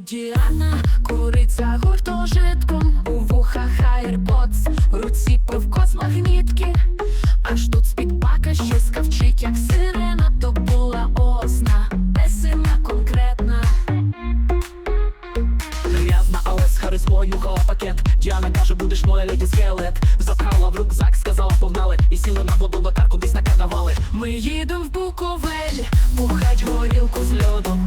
Діана куриця гуртожитком У вухах в руці пивко з магнітки Аж тут з-під бака ще скавчить, як сирена, то була осна Песина конкретна. Грязна, але з харизмою гала пакет. Діана каже, будеш моя леді скелет. Запхала в рюкзак, сказала погнали. І сіли на воду лотарку десь на карнавали. Ми їдем в Буковель, бухать горілку з льодом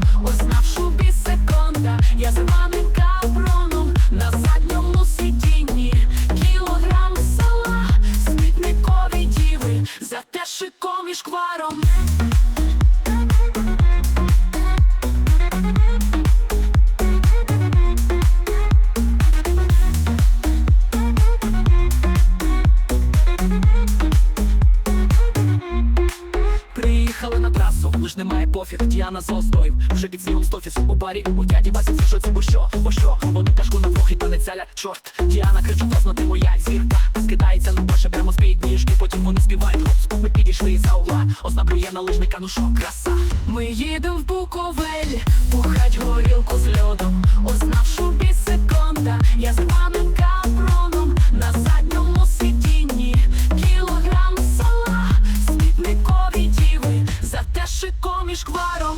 на трасу, лиш немає пофіг, Діана з Остроїв Вже під снігом стофіс у барі У дяді басі що це бо що, бо що? Вони кашку на двох і та не цяля, чорт Діана кричу, власно ти моя зірка Скидається на перше прямо з ніжки Потім вони співають. Хоп, ми підійшли за угла. Ознаблює на лижника, ну шо, краса. Ми їдем в Буковель, пухать горілку з льодом шкваром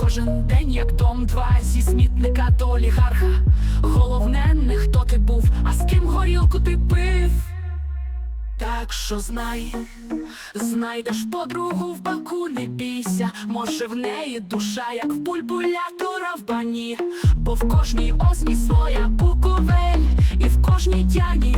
Кожен день як дом два зі смітника до олігарха. Головне не хто ти був, а з ким горілку ти пив. Так що знай, знайдеш подругу в баку, не бійся, може в неї душа, як в бульбулятора в бані, бо в кожній осні своя буковель, і в кожній тяні